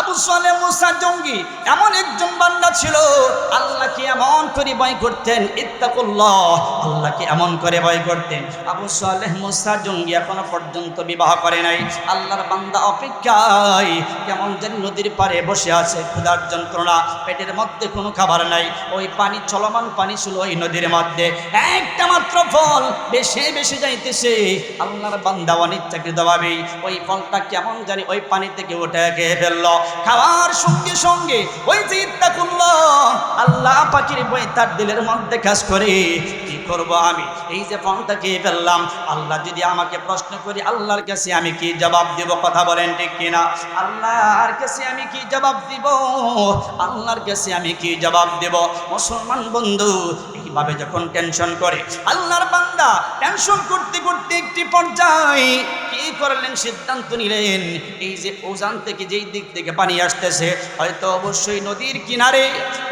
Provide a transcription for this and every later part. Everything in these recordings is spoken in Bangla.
আবু সালে মুসা জঙ্গি এমন একজন বান্দা ছিল, আল্লাহকে এমন করে ভয় করতেন, ইত্তাকুল্লাহ, আল্লাহকে এমন করে ভয় করতেন। আবু সালেহ মুসা জঙ্গি এখনও পর্যন্ত বিবাহ করে নাই। আল্লাহর বান্দা অপেক্ষায় কেমন যেন নদীর পাড়ে বসে আছে, ক্ষুধার যন্ত্রণা, পেটের মধ্যে কোনো খাবার নাই। ওই পানি, চলমান পানি ছিল ওই নদীর মধ্যে। একটা মাত্র ফল বেশি বেশি যাইতেছে। আল্লাহর বান্দা অনিচ্ছাকৃতভাবে ওই ফলটা কেমন জানি ওই পানি থেকে উঠে খেয়ে ফেলল। খাওয়ার সঙ্গে সঙ্গে ওই যে করল, আল্লাহ পাখির বই তার দিলের মধ্যে কাজ করে। কি করব আমি? এই যে ফলটা খেয়ে ফেললাম। আল্লাহ যদি আমাকে প্রশ্ন করি, আল্লাহর কাছে আমি কি জবাব দিব, কথা বলেন ঠিক কিনা? আল্লাহর কাছে আমি কি জবাব দিব? আল্লাহর কাছে আমি কি জবাব দেব? মুসলমান বন্ধু, এইভাবে যখন টেনশন করে, আল্লাহর বান্দা টেনশন করতে করতে একটি পর্যায়ে কি করলেন সিদ্ধান্ত নিলেন। এই যে ওজান থেকে যেই দিক থেকে পানি আসতেছে, হয়তো অবশ্যই নদীর কিনারে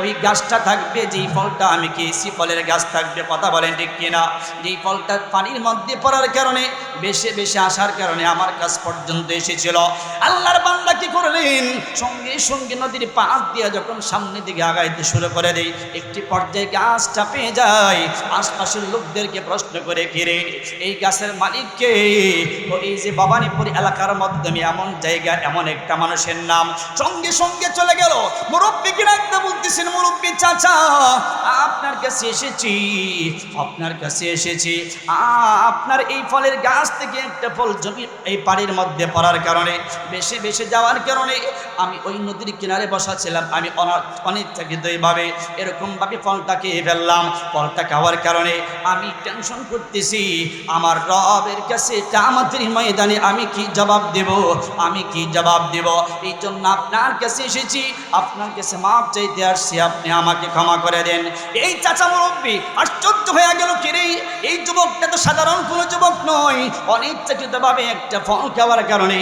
ওই গাছটা থাকবে, যেই ফলটা আমি খেয়েছি, ফলের গাছ থাকবে, কথা বলেন ঠিক কিনা? যেই ফলটা পানির মধ্যে পড়ার কারণে, বেশি বেশি আসার কারণে আমার কাছ পর্যন্ত এসেছিল। আল্লাহর বান্দা কি করলেন? সঙ্গে সঙ্গে নদীর পাশ দিয়ে যখন সামনের দিকে আগাইতে শুরু করে দেই একটি পর্যায়ে গাছটা পেয়ে যায়, আশপাশের লোকদেরকে প্রশ্ন করে ফিরে এই গাছের মালিককে? ও এই যে ভবানীপুর এলাকার মাধ্যমে এমন জায়গা, এমন একটা মানুষের নাম সঙ্গে সঙ্গে চলে গেল। মুরব্বী কিনা বলতেছেন, মুরব্বী চাচা, আপনার কাছে এসেছি, আপনার কাছে এসেছি। আপনার এই ফলের গাছ থেকে একটা ফল জমি এই পাড়ির মধ্যে পড়ার কারণে, বেশি বেশি যাওয়ার কারণে আমি ওই নদীর কিনারে বসা ছিলাম আমি অনিচ্ছাকৃতভাবে এরকমভাবে ফলটা খেয়ে ফেললাম। ফলটা খাওয়ার কারণে আমি টেনশন করতেছি। আমার রবের কাছে আমাদের ময়দানে আমি কি জবাব দেব? আমি কি জবাব দেব? এই জন্য আপনার কাছে এসেছি। আপনার কাছে মাপ চাইতে আসছি। আপনি আমাকে ক্ষমা করে দেন। এই চাচা মুরব্বী আশ্চর্য হয়ে গেল কিরে এই যুবকটা তো সাধারণ কোনো যুবক নয়। অনিচ্ছাকৃতভাবে একটা ফল খাওয়ার কারণে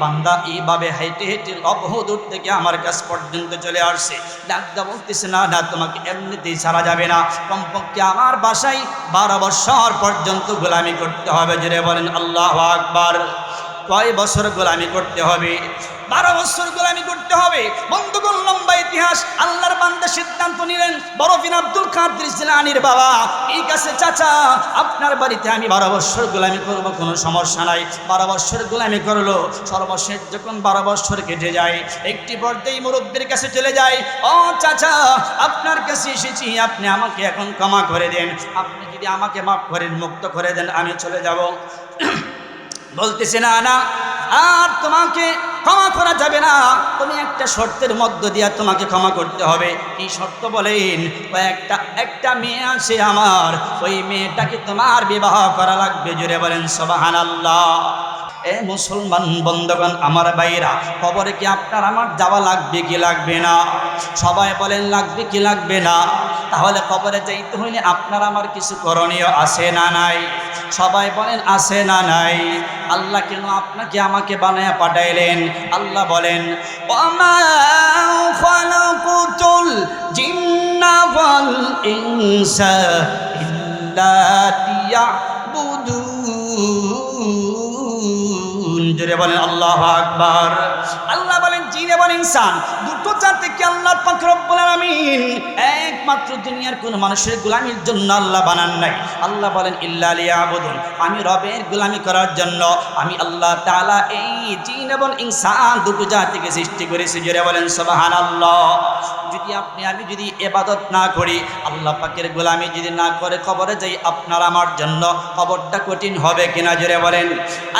বান্দা এইভাবে হেঁটে হেঁটে অবহদূর থেকে আমার কাছ পর্যন্ত চলে আসছে। ডাক্তার বলতেছে, না না, তোমাকে এমনিতেই ছাড়া যাবে না। কমপক্ষে আমার বাসায় বারো বছর পর্যন্ত গোলামি করতে হবে। জুড়ে বলেন, আল্লাহ আকবার। কয় বছর গোলামি করতে হবে? বারো বছর গোলামি করতে হবে। বন্ধুগণ, লম্বা ইতিহাস। আল্লাহর বান্দা সিদ্ধান্ত নিলেন বরফিন আব্দুল কাদের জিলানির বাবা। এই কাছে চাচা, আপনার বাড়িতে আমি বারো বছর গোলামি করব, কোনো সমস্যা নাই। বারো বছর গোলামি করল, সর্বশেষ যখন বারো বছর কেটে যায়, একটি পর্যায়ে মুরব্বীর কাছে চলে যায়, ও চাচা, আপনার কাছে এসেছি, আপনি আমাকে এখন ক্ষমা করে দেন। আপনি যদি আমাকে মাফ করেন, মুক্ত করে দেন, আমি চলে যাব। বলতেছে, না না, আর তোমাকে ক্ষমা করা যাবে না। তুমি একটা শর্তের মধ্য দিয়া তোমাকে ক্ষমা করতে হবে। এই শর্ত বলেন? একটা একটা মেয়ে আছে আমার। ওই মেয়েটাকে তোমার বিবাহ করা লাগবে জুড়ে বলেন সবাহান আল্লাহ এ মুসলমান বন্ধগণ, আমার বাইরা খবরে কি আপনার আমার যাওয়া লাগবে কি লাগবে না? সবাই বলেন, লাগবে কি লাগবে না? তাহলে কবরে যাইতে হইলে আপনার আমার কিছু করণীয় আছে না নাই? সবাই বলেন, আছে না নাই। আল্লাহ কেন আপনাকে আমাকে বানায় পাঠাইলেন? আল্লাহ বলেন জোরে বলেন, আল্লাহ আকবার। আল্লাহ ইনসান। দুটো জাতিকে আল্লাহ পাক রব্বুল আলামিন? একমাত্র দুনিয়ার কোন মানুষের গোলামির জন্য আল্লাহ বানান নাই। আল্লাহ বলেন, ইল্লা লিয়াবুদুন। আমি রবের গোলামি করার জন্য আমি আল্লাহ তাআলা এই জিন এবং ইনসান দুটো জাতিকে সৃষ্টি করেছি। জোরে বলেন, সুবহানাল্লাহ। যদি আপনি, আমি যদি এবাদত না করি, আল্লাহ পাকের গোলামি যদি না করে, কবরে যাই আপনার আমার জন্য কবরটা কঠিন হবে কিনা? জোরে বলেন।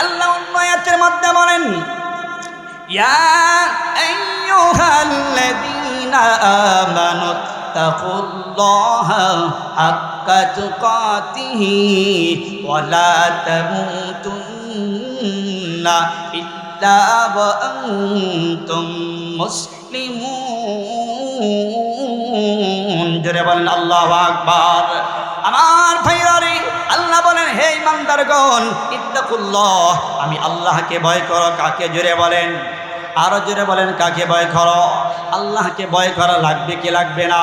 আল্লাহ উন্নয়াতের মধ্যে বলেন يا أيها الذين آمنوا اتقوا الله حق تقاته ولا تموتن إلا وأنتم مسلمون জোরে বলেন আল্লাহ আকবার আমার ভাইরা রে আল্লাহ বলেন হে ইমানদারগণ ইত্তাকুল্লাহ আমি আল্লাহকে ভয় করো কাকে জোরে বলেন আরও জোরে বলেন, কাকে ভয় করো? আল্লাহকে ভয় করা লাগবে কি লাগবে না?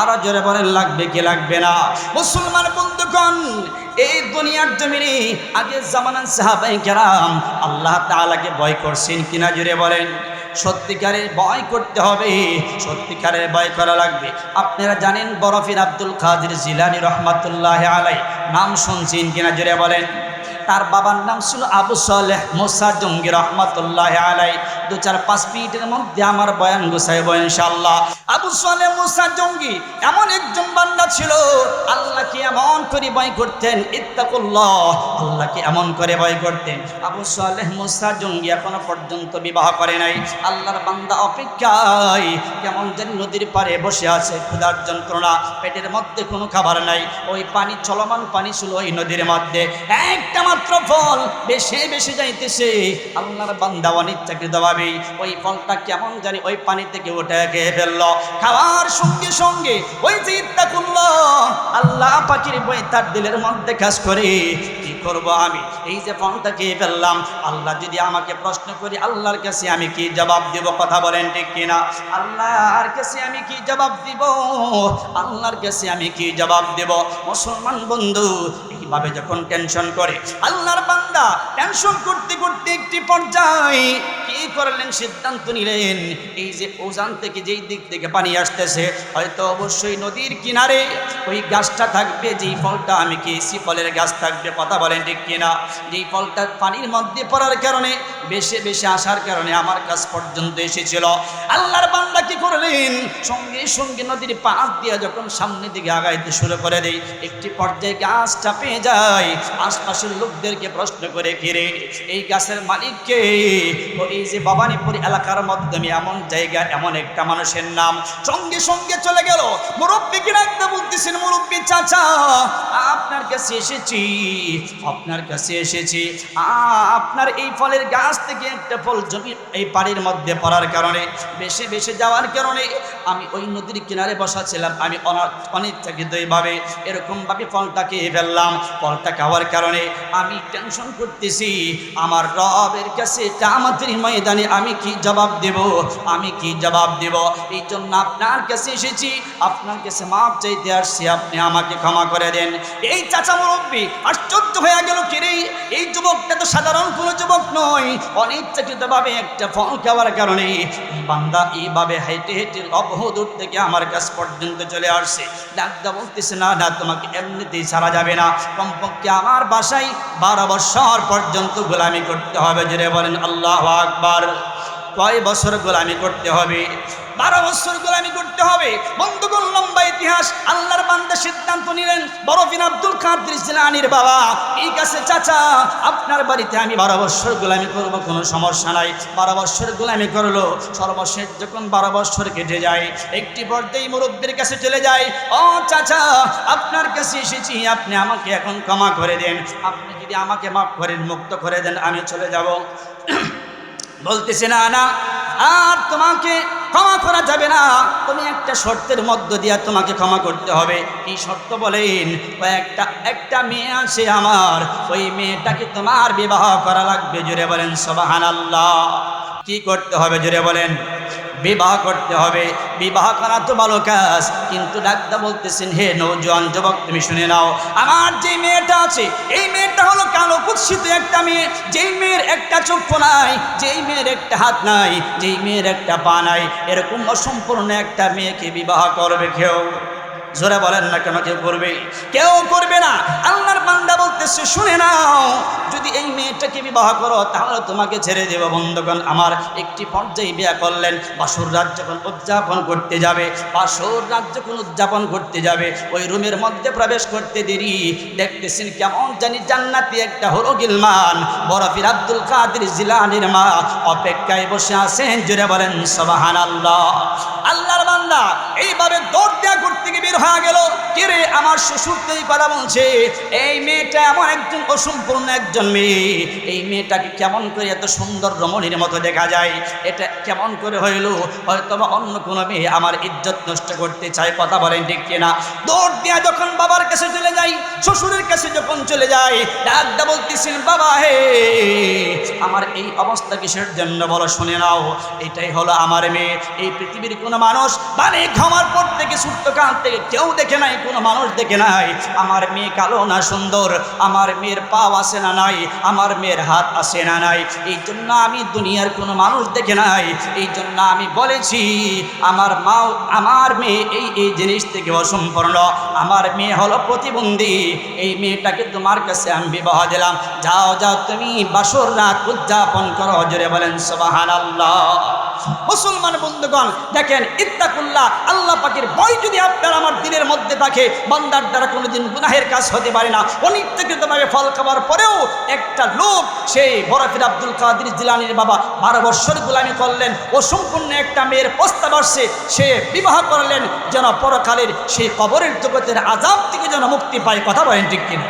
আরও জোরে বলেন, লাগবে কি লাগবে না? মুসলমান বন্ধুগণ, এই দুনিয়ার জমিনে আগে জামানান সাহাবাই কেরাম আল্লাহ তাআলাকে ভয় করছেন কিনা জোরে বলেন। সত্যিকারের ভয় করতে হবে, সত্যিকারের ভয় করা লাগবে। আপনারা জানেন বরফির আব্দুল কাদের জিলানি রহমাতুল্লাহ আলাই নাম শুনছেন কিনা জোরে বলেন? তার বাবার নাম ছিল আবু সালেহ মোসা জঙ্গি রহমতুল্লাহ আলাই দু চার পাঁচ মিনিটের মধ্যে আমার বয়ান গুছাইব ইনশাল্লাহ আবু সালেহ মোসা জঙ্গি, এমন একজন বান্দা ছিল, আল্লাহকে এমন করে ভয় করতেন, ইত্তাকুল্লাহ, আল্লাহকে এমন করে ভয় করতেন। আবু সালেহ মোসা জঙ্গি এখনও পর্যন্ত বিবাহ করে নাই। আল্লাহর বান্দা অপেক্ষায় কেমন যেন নদীর পাড়ে বসে আছে, ক্ষুধার যন্ত্রণা, পেটের মধ্যে কোনো খাবার নাই। ওই পানি, চলমান পানি ছিল ওই নদীর মধ্যে। একটা মাত্র ফল বেশি বেশি যাইতেছে। আল্লাহর বান্দা অনিচ্ছাকৃতভাবে ওই ফলটা কেমন জানি ওই পানি থেকে উঠে খেয়ে ফেলল। খাওয়ার সঙ্গে সঙ্গে ওই যে খুললো। আল্লাহ পাখির বই তার দিলের মধ্যে কাজ করে। করব আমি। এই যে ফলটা খেয়ে ফেললাম, আল্লাহ যদি আমাকে প্রশ্ন করি, আল্লাহর কাছে আমি কি জবাব দেব, কথা বলেন ঠিক কিনা? আল্লাহর কাছে আমি কি জবাব দিব? আল্লাহর কাছে আমি কি জবাব দেব? মুসলমান বন্ধু, এইভাবে যখন টেনশন করে, আল্লাহর বান্দা টেনশন করতে করতে একটি পর্যায়ে কি করলেন, সিদ্ধান্ত নিলেন? এই যে ওজান থেকে যেই দিক থেকে পানি আসতেছে, হয়তো অবশ্যই নদীর কিনারে ওই গাছটা থাকবে, যেই ফলটা আমি খেয়েছি, ফলের গাছ থাকবে, কথা বলেন ঠিক কিনা? যেই ফলটা পানির মধ্যে পড়ার কারণে, বেশি বেশি আসার কারণে আমার কাছ পর্যন্ত এসেছিল। আল্লাহর বান্দা কি করলেন? সঙ্গে সঙ্গে নদীর পাশ দিয়ে যখন সামনের দিকে আগাইতে শুরু করে দেই একটি পর্যায়ে গাছটা পেয়ে যায়, আশপাশের লোকদেরকে প্রশ্ন করে ঘিরে এই গাছের মালিককে? এই যে ভবানীপুর এলাকার মাধ্যমে এমন জায়গা, এমন একটা মানুষের নাম। সঙ্গে সঙ্গে চলে গেল। মুরব্বীকে রাখতে বলতেছেন মুরব্বী চাচা, আপনার কাছে এসেছি, আপনার কাছে এসেছি। আপনার এই ফলের গাছ থেকে একটা ফল জমি এই পাড়ির মধ্যে পড়ার কারণে, বেশি বেশি যাওয়ার কারণে আমি ওই নদীর কিনারে বসা ছিলাম আমি অনিচ্ছাকৃতভাবে এরকমভাবে ফলটা খেয়ে ফেললাম। ফলটা খাওয়ার কারণে আমি টেনশন করতেছি। আমার রবের কাছে আমাদের ময়দানে আমি কি জবাব দেব? আমি কি জবাব দেব? এই জন্য আপনার কাছে এসেছি। আপনার কাছে মাপ চাইতে আসছি আপনি আমাকে ক্ষমা করে দেন। এই চাচা মুরব্বী আশ্চর্য হয়ে গেল কিরে এই যুবকটা তো সাধারণ কোনো যুবক নয়। অনিচ্ছাকৃতভাবে একটা ফল খাওয়ার কারণে বান্দা এইভাবে হেঁটে হেঁটে অবহদূর থেকে আমার কাছ পর্যন্ত চলে আসছে। ডাক্তার বলতেছে, না না, তোমাকে এমনিতেই ছাড়া যাবে না। কমপক্ষে আমার বাসায় বারো বছর পর্যন্ত গোলামি করতে হবে। জুড়ে বলেন, আল্লাহ আকবার। কয় বছর গোলামি করতে হবে? বারো বছর গোলামি করতে হবে। বন্ধুগণ, লম্বা ইতিহাস। আল্লাহর বান্দা সিদ্ধান্ত নিলেন বরফিন আব্দুল কাদের জিলানির বাবা। এই কাছে চাচা, আপনার বাড়িতে আমি বারো বছর গোলামি করব, কোনো সমস্যা নাই। বারো বছর গোলামি করল, সর্বশেষ যখন বারো বছর কেটে যায়, একটি পর্যায়ে মুরব্বীর কাছে চলে যায়, ও চাচা, আপনার কাছে এসেছি, আপনি আমাকে এখন ক্ষমা করে দেন। আপনি যদি আমাকে মাফ করেন, মুক্ত করে দেন, আমি চলে যাব। বলতেছে, না না, আর তোমাকে ক্ষমা করা যাবে না। তুমি একটা শর্তের মধ্য দিয়ে তোমাকে ক্ষমা করতে হবে। কি শর্ত বলেন? একটা একটা মেয়ে আছে আমার, ওই মেয়েটাকে তোমার বিবাহ করা লাগবে। জুড়ে বলেন সবাহান আল্লাহ কি করতে হবে? জুড়ে বলেন। বিবাহ করতে হবে। বিবাহ করা তো ভালো কাজ, কিন্তু ডাক্তার বলতেছেন, হে নৌজওয়ান যুবক, তুমি শুনে নাও, আমার যে মেয়েটা আছে, এই মেয়েটা হলো কালো কুৎসিত একটা মেয়ে। যেই মেয়ের একটা চক্ষু নাই, যেই মেয়ের একটা হাত নাই, যেই মেয়ের একটা পা নাই, এরকম অসম্পূর্ণ একটা মেয়েকে বিবাহ করবে কেউ? জোরে বলেন না কেন কেউ করবে? কেউ করবে না। আল্লাহর বান্দা বলতেছে, শুনে নাও যদি এই মেয়েটাকে বিবাহ করো, তাহলে তোমাকে ছেড়ে দেব বন্ধুগণ। আমার একটি পর্যায়ে বিয়ে করলেন। বাসুর রাত যখন উদযাপন করতে যাবে, বাসুর রাত যখন উদযাপন করতে যাবে, ওই রুমের মধ্যে প্রবেশ করতে দেরি। দেখতেছেন কেমন জানি জান্নাতি একটা হলো গিলমান বরফির আব্দুল কাদের জিলানির মা অপেক্ষায় বসে আছেন জুড়ে বলেন সবাহান আল্লাহ আল্লাহর বান্দা, এইভাবে দৌড় দেয়া করতে গিয়ে বের হয়ে গেল। কে কিরে, আমার শ্বশুর তো এই কথা বলছে। এই মেয়েটা এমন একজন অসম্পূর্ণ একজন মেয়ে এই মেয়েটাকে কেমন করে এত সুন্দর রমণীর মতো দেখা যায়? এটা কেমন করে হইল? হয়তো বা অন্য কোনো মেয়ে আমার ইজ্জত নষ্ট করতে চায়, কথা বলেন ঠিক কিনা দৌড় দেয়া যখন বাবার কাছে চলে যাই, শ্বশুরের কাছে যখন চলে যায় ডাকদা বলতেছেন, বাবা হে, আমার এই অবস্থা কিসের জন্য বলো, শুনে নাও, এটাই হলো আমার মেয়ে। এই পৃথিবীর কোনো মানুষ মানে ঘামার পর থেকে ছোট্ট কাল থেকে কেউ দেখে নাই, কোনো মানুষ দেখে নাই। আমার মেয়ে কালো না সুন্দর, আমার মেয়ের পাও আছে না নাই, আমার মেয়ের হাত আসে না নাই, এই জন্য আমি দুনিয়ার কোনো মানুষ দেখে নাই, এই জন্য আমি বলেছি, আমার মাও, আমার মেয়ে এই এই জিনিস থেকে অসম্পূর্ণ, আমার মেয়ে হলো প্রতিবন্ধী, এই মেয়েটাকে তোমার কাছে আমি বিবাহ দিলাম, যাও যাও, তুমি বাসর রাত উদযাপন করো, জোরে বলেন সবাহান আল্লাহ মুসলমান বন্ধুগণ, দেখেন, ইত্তাকুল্লাহ, আল্লাহ পাকের ভয় যদি আপনার আমার দিনের মধ্যে থাকে, বান্দার দ্বারা কোনোদিন গুনাহের কাজ হতে পারে না। অনিত্যকৃতভাবে ফল খাবার পরেও একটা লোক, সেই বরফির আব্দুল কাদির জিলানির বাবা বারো বৎসর গুলামি করলেন সম্পূর্ণ একটা মেয়ের প্রস্তাব আসছে। সে বিবাহ করলেন, যেন পরকালের সেই কবরের জগতের আজাব থেকে যেন মুক্তি পায়। কথা বলেন ঠিক কিনা?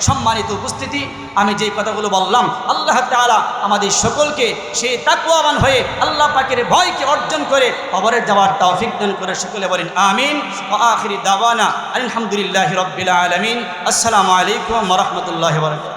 সম্মানিত উপস্থিতি, আমি যে কথাগুলো বললাম, আল্লাহ তালা আমাদের সকলকে সেই তাকুয়াবান হয়ে আল্লাহ পাকের ভয়কে অর্জন করে কবরে যাওয়ার তৌফিক দান করে সকলে বলেন, আমিন। ও আখিরি দাওয়ানা আলহামদুলিল্লাহ রবিল আলমিন। আসসালামু আলাইকুম রহমতুল্লাহ বারাকাতুহু।